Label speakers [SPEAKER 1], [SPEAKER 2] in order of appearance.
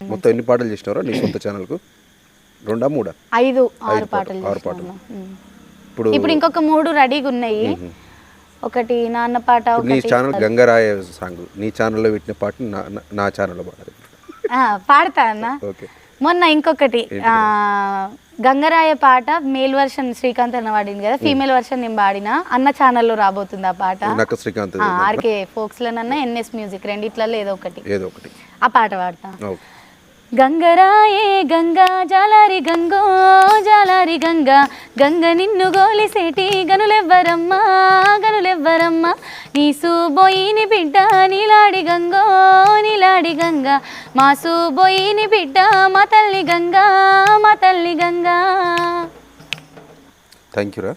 [SPEAKER 1] మొత్తం ఎన్ని పాటలు చేసినారో నీ సొంత ఛానల్కు? రెండా మూడా?
[SPEAKER 2] ఐదు ఆరు పాటలు.
[SPEAKER 1] ఆరు పాటలు. ఇప్పుడు
[SPEAKER 2] ఇప్పుడు ఇంకొక మూడు రెడీగా ఉన్నాయి. ఒకటి నాన్న పాట
[SPEAKER 1] నీ ఛానల్ గంగరాయ సాంగ్. నీ ఛానల్లో పెట్టిన పాట నా ఛానల్లో పాడాలి
[SPEAKER 2] ఆ, పాడతా అన్న.
[SPEAKER 1] ఓకే.
[SPEAKER 2] మొన్న ఇంకొకటి ఆ, గంగరాయ పాట మేల్ వర్షన్ శ్రీకాంత్ అన్న పాడింది కదా. ఫీమేల్ వర్షన్ నేను పాడిన. అన్న ఛానల్లో రాబోతుంది ఆ పాట.
[SPEAKER 1] శ్రీకాంత్
[SPEAKER 2] ఆర్కే ఫోక్స్లోనన్నా ఎన్ఎస్ మ్యూజిక్ రెండిట్లలో ఏదో ఒకటి.
[SPEAKER 1] ఏదో ఒకటి.
[SPEAKER 2] ఆ పాట పాడతా.
[SPEAKER 1] ఓకే.
[SPEAKER 2] గంగరాయే గంగా జాలారి గంగో జాలారి గంగా. గంగ నిన్ను గోలిసేటి గనులెవ్వరమ్మా గనులెవ్వరమ్మా. నీ సూబోయిని బిడ్డ నీలాడి గంగో నీలాడి గంగా. మా సూబోయిని బిడ్డ మా తల్లి గంగా మా తల్లి గంగా.
[SPEAKER 1] థ్యాంక్ యూ రా.